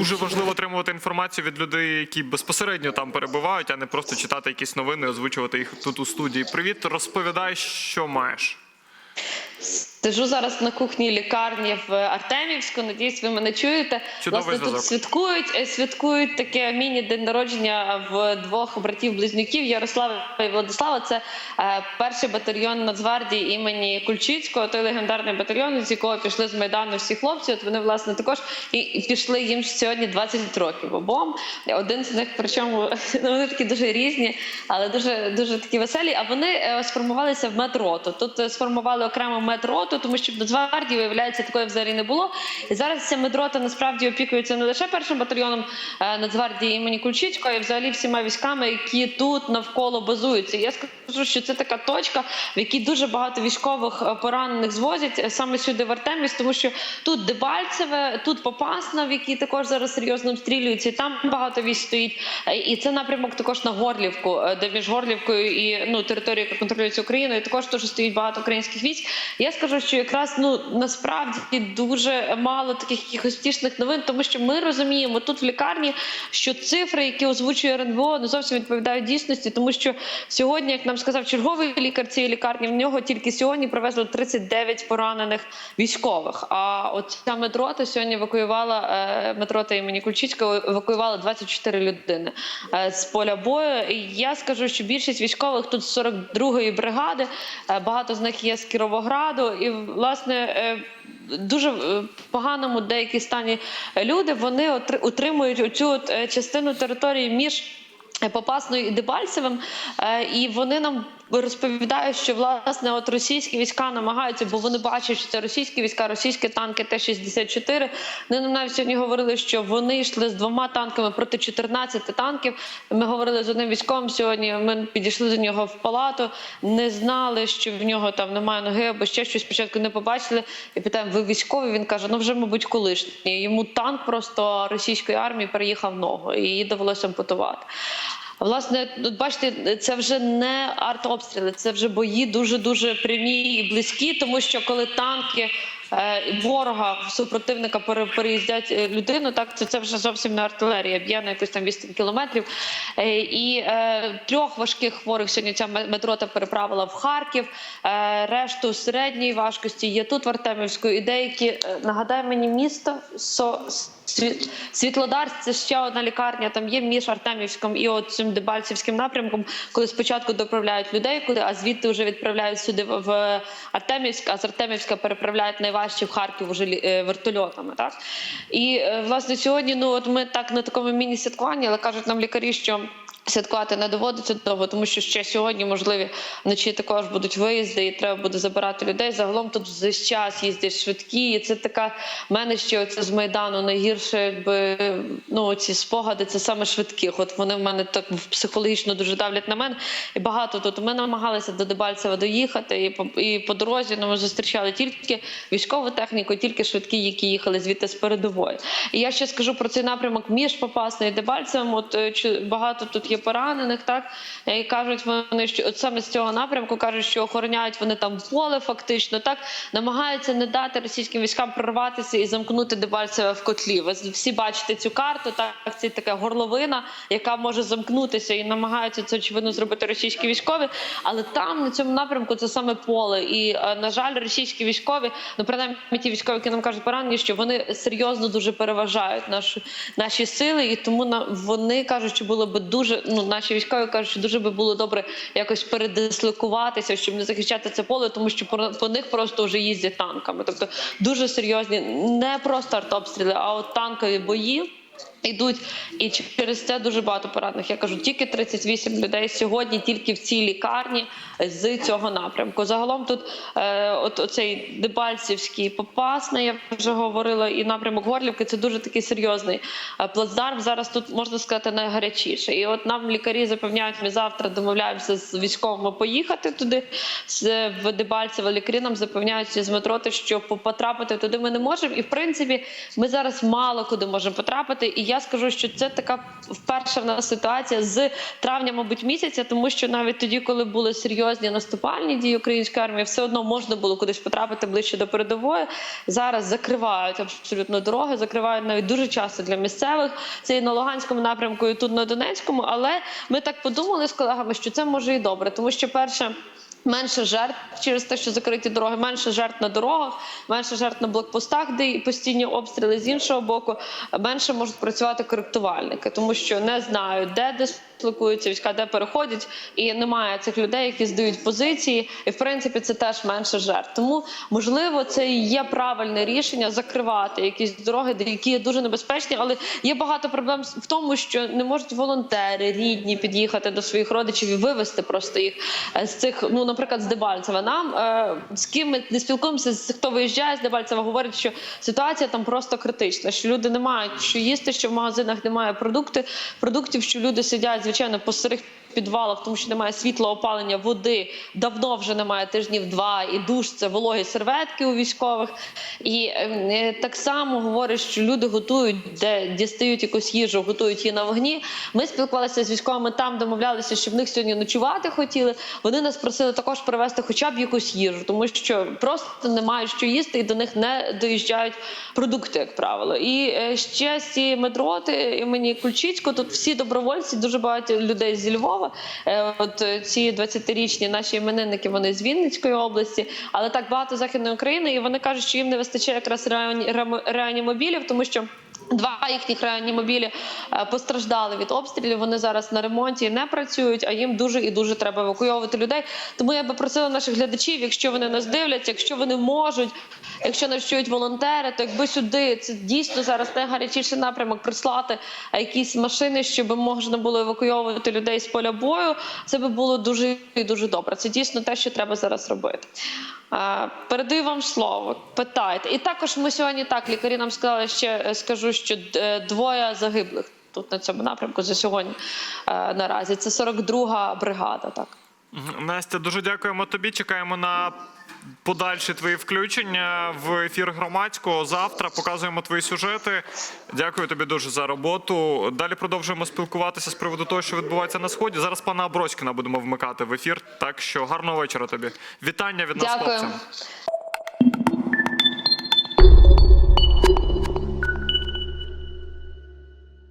дуже важливо отримувати інформацію від людей, які безпосередньо там перебувають, а не просто читати якісь новини, озвучувати їх тут у студії. Привіт, розповідай, що маєш. Сижу зараз на кухні лікарні в Артемівську. Надіюсь, ви мене чуєте. Чудовий Власне, тут святкують е, святкують таке міні-день народження в двох братів-близнюків Ярослава і Владислава. Це е, перший батальйон Нацгвардії імені Кульчицького, той легендарний батальйон, з якого пішли з майдану всі хлопці. От вони власне також і, пішли їм сьогодні 20 років обом. Один з них, причому ну, вони такі дуже різні, але дуже дуже такі веселі. А вони е, сформувалися в медроту. Тут е, сформували окремо медроту, тому що Нацгвардії, виявляється, такої взагалі не було. І зараз ця медрота насправді опікується не лише першим батальйоном е, Нацгвардії імені Кульчицького, а взагалі всіма військами, які тут навколо базуються. Я скажу, що це така точка, в якій дуже багато військових е, поранених звозять е, саме сюди в Артемівськ, тому що тут Дебальцеве, тут Попасна, в якій також зараз серйозно обстрілюються, там багато військ стоїть. І це напрямок також на Горлівку, де між Горлівкою і ну територією, яка контролюється Україною, також теж стоїть багато українських військ. Я скажу, що якраз ну насправді дуже мало таких якихось тішних новин, тому що ми розуміємо тут в лікарні, що цифри, які озвучує РНБО, не зовсім відповідають дійсності, тому що сьогодні, як нам сказав черговий лікар цієї лікарні, в нього тільки сьогодні привезли 39 поранених військових. А от ця медрота сьогодні евакуювала е, медрота імені Кульчицького евакуювала 24 людини е, з поля бою. І я скажу, що більшість військових тут з 42-ї бригади, е, багато з них є з Кіровограду, і власне. е, Дуже в поганому деякій стані люди вони утримують от, е, частину території між е, Попасною і Дебальцевим, Е, і вони нам розповідають, що власне от російські війська намагаються, бо вони бачать, що це російські війська, російські танки Т-64. Вони навіть сьогодні говорили, що вони йшли з двома танками проти 14 танків. Ми говорили з одним військовим сьогодні. Ми підійшли до нього в палату, не знали, що в нього там немає ноги або ще щось. Спочатку не побачили. І питаємо, ви військові? Він каже: ну вже, мабуть, колишній. Йому танк просто російської армії переїхав ногу, і її довелося ампутувати. Власне, тут бачите, це вже не артобстріли, це вже бої дуже дуже прямі і близькі, тому що коли танки ворога супротивника переїздять е, людину, так це, це вже зовсім не артилерія, б'є на якусь там 8 кілометрів. Е, і е, трьох важких хворих сьогодні ця ме- медрота переправила в Харків. Е, решту середньої важкості є тут в Артемівську. І деякі е, нагадай мені місто Со. Сві- Світлодар це ще одна лікарня. Там є між Артемівським і от цим Дебальцівським напрямком, коли спочатку доправляють людей, куди а звідти вже відправляють сюди в- Артемівськ, а з Артемівська переправляють найважче в Харків уже е, вертольотами. Так і е, власне сьогодні, ну от ми так на такому міні-святкуванні, але кажуть нам лікарі, що. Святкувати не доводиться довго, тому що ще сьогодні можливі вночі також будуть виїзди, і треба буде забирати людей. Загалом тут весь час їздять швидкі, і це така в мене ще оце з майдану найгірше, якби ну ці спогади, це саме швидких. От вони в мене так психологічно дуже давлять на мене. І багато тут ми намагалися до Дебальцева доїхати, і по і по дорозі ну, ми зустрічали тільки військову техніку, тільки швидкі, які їхали звідти з передової. І я ще скажу про цей напрямок між Попасною і Дебальцевим. От е, багато тут є поранених, так і кажуть вони, що от саме з цього напрямку кажуть, що охороняють вони там поле, фактично так намагаються не дати російським військам прорватися і замкнути Дебальцеве в котлі. Ви всі бачите цю карту, так це така горловина, яка може замкнутися, і намагаються це очевидно зробити російські військові. Але там на цьому напрямку це саме поле. І е, на жаль, російські військові, ну принаймні ті військові, які нам кажуть поранені, що вони серйозно дуже переважають наші, наші сили, і тому на вони кажуть, що було би дуже ну наші військові кажуть, що дуже би було добре якось передислокуватися, щоб не захищати це поле, тому що по, них просто вже їздять танками. Тобто дуже серйозні, не просто артобстріли, а от танкові бої. Йдуть і через це дуже багато поранених. Я кажу, тільки 38 людей сьогодні, тільки в цій лікарні з цього напрямку. Загалом тут е, от оцей Дебальцівський Попасний, я вже говорила, і напрямок Горлівки це дуже такий серйозний е, плацдарм. Зараз тут можна сказати найгарячіше. І от нам лікарі запевняють, ми завтра домовляємося з військовими поїхати туди в Дебальцево. Лікарі нам запевняють з метроти, що по- потрапити туди ми не можемо. І в принципі, ми зараз мало куди можемо потрапити. І я скажу, що це така вперше в нас ситуація з травня, мабуть, місяця, тому що навіть тоді, коли були серйозні наступальні дії української армії, все одно можна було кудись потрапити ближче до передової. Зараз закривають абсолютно дороги, закривають навіть дуже часто для місцевих. Це і на Луганському напрямку, і тут на Донецькому. Але ми так подумали з колегами, що це може і добре, тому що перше. Менше жертв через те, що закриті дороги, менше жертв на дорогах, менше жертв на блокпостах, де і постійні обстріли з іншого боку, менше можуть працювати коректувальники, тому що не знають, де дислокуються війська, де переходять, і немає цих людей, які здають позиції. І в принципі це теж менше жертв. Тому можливо, це і є правильне рішення закривати якісь дороги, які дуже небезпечні, але є багато проблем в тому, що не можуть волонтери рідні під'їхати до своїх родичів і вивезти просто їх е, з цих, ну наприклад, з Дебальцева. Нам е, з ким ми не спілкуємося, з хто виїжджає з Дебальцева, говорить, що ситуація там просто критична, що люди не мають що їсти, що в магазинах немає продукти, продуктів, що люди сидять звичайно по старих підвалах, тому що немає світла, опалення, води. Давно вже немає тижнів два, і душ це вологі серветки у військових. І е, так само говорять, що люди готують, де дістають якусь їжу, готують її на вогні. Ми спілкувалися з військовими там, домовлялися, що в них сьогодні ночувати хотіли. Вони нас просили також привезти хоча б якусь їжу, тому що просто не мають що їсти, і до них не доїжджають продукти, як правило. І е, ще з цієї медроти імені Кульчицького тут всі добровольці, дуже багато людей зі Львова. Е, От е, ці 20-річні наші іменинники, вони з Вінницької області, але так багато західної України, і вони кажуть, що їм не вистачає якраз реанімобілів, тому що. Два їхніх реанімобілі е, постраждали від обстрілів. Вони зараз на ремонті не працюють, а їм дуже і дуже треба евакуйовувати людей. Тому я би просила наших глядачів, якщо вони нас дивляться, якщо вони можуть, якщо нас чують волонтери, то якби сюди це дійсно зараз найгарячіший напрямок прислати якісь машини, щоб можна було евакуйовувати людей з поля бою. Це би було дуже і дуже добре. Це дійсно те, що треба зараз робити. Передаю вам слово. Питайте. І також ми сьогодні так лікарі нам сказали ще е, скажу, що е, двоє загиблих тут на цьому напрямку за сьогодні е, наразі. Це 42-га бригада. Так. Настя, дуже дякуємо тобі. Чекаємо на подальші твої включення в ефір громадського. Завтра показуємо твої сюжети. Дякую тобі дуже за роботу. Далі продовжуємо спілкуватися з приводу того, що відбувається на сході. Зараз пана Аброськіна будемо вмикати в ефір. Так що гарного вечора тобі. Вітання від нас, Дякую. хлопцям.